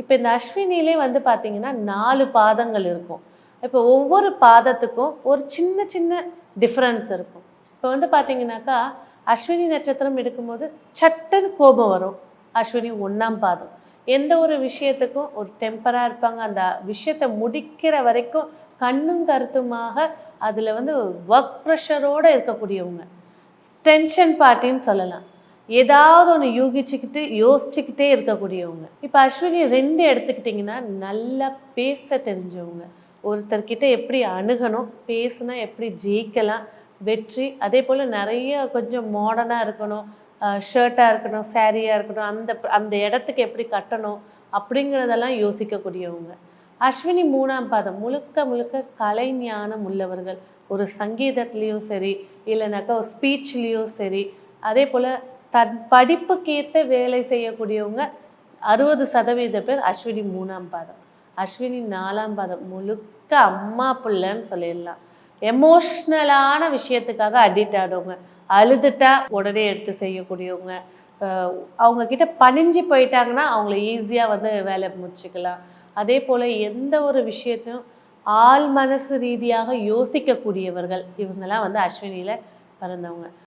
இப்போ இந்த அஸ்வினிலே வந்து பார்த்தீங்கன்னா நாலு பாதங்கள் இருக்கும். இப்போ ஒவ்வொரு பாதத்துக்கும் ஒரு சின்ன சின்ன டிஃப்ரென்ஸ் இருக்கும். இப்போ வந்து பார்த்தீங்கன்னாக்கா அஸ்வினி நட்சத்திரம் எடுக்கும்போது சட்டன் கோபம் வரும். அஸ்வினி ஒன்றாம் பாதம். எந்த ஒரு விஷயத்துக்கும் ஒரு டெம்பராக இருப்பாங்க. அந்த விஷயத்தை முடிக்கிற வரைக்கும் கண்ணும் கருத்துமாக அதில் வந்து ஒர்க் ப்ரெஷரோடு இருக்கக்கூடியவங்க. டென்ஷன் பார்ட்டின்னு சொல்லலாம். ஏதாவது ஒன்று யூகிச்சுக்கிட்டு யோசிச்சுக்கிட்டே இருக்கக்கூடியவங்க. இப்போ அஸ்வினி ரெண்டு எடுத்துக்கிட்டிங்கன்னா நல்லா பேச தெரிஞ்சவங்க. ஒருத்தர்கிட்ட எப்படி அணுகணும் பேசுனா எப்படி ஜெயிக்கலாம் வெற்றி அதே போல் நிறைய கொஞ்சம் மாடர்னாக இருக்கணும் ஷர்ட்டாக இருக்கணும் சாரியாக இருக்கணும் அந்த அந்த இடத்துக்கு எப்படி கட்டணும் அப்படிங்கிறதெல்லாம் யோசிக்கக்கூடியவங்க. அஸ்வினி மூணாம் பாதம் முழுக்க முழுக்க கலை ஞானம் உள்ளவர்கள். ஒரு சங்கீதத்துலேயும் சரி இல்லைனாக்கா ஒரு ஸ்பீச்லேயும் சரி அதே போல் தன் படிப்புக்கேற்ற வேலை செய்யக்கூடியவங்க அறுபது சதவீத பேர் அஸ்வினி மூணாம் பாதம். அஸ்வினி நாலாம் பாதம். முழுக்க அம்மா பிள்ளைன்னு சொல்லிடலாம். எமோஷ்னலான விஷயத்துக்காக அடிக்ட் ஆடுவங்க அழுதுட்டா உடனே எடுத்து செய்யக்கூடியவங்க. அவங்கக்கிட்ட அவங்க கிட்ட பணிஞ்சு போயிட்டாங்கன்னா அவங்கள ஈஸியாக வந்து வேலை முடிச்சுக்கலாம். அதே போல் எந்த ஒரு விஷயத்தையும் ஆள் மனசு ரீதியாக யோசிக்கக்கூடியவர்கள் இவங்கெல்லாம் வந்து அஸ்வினியில் பிறந்தவங்க.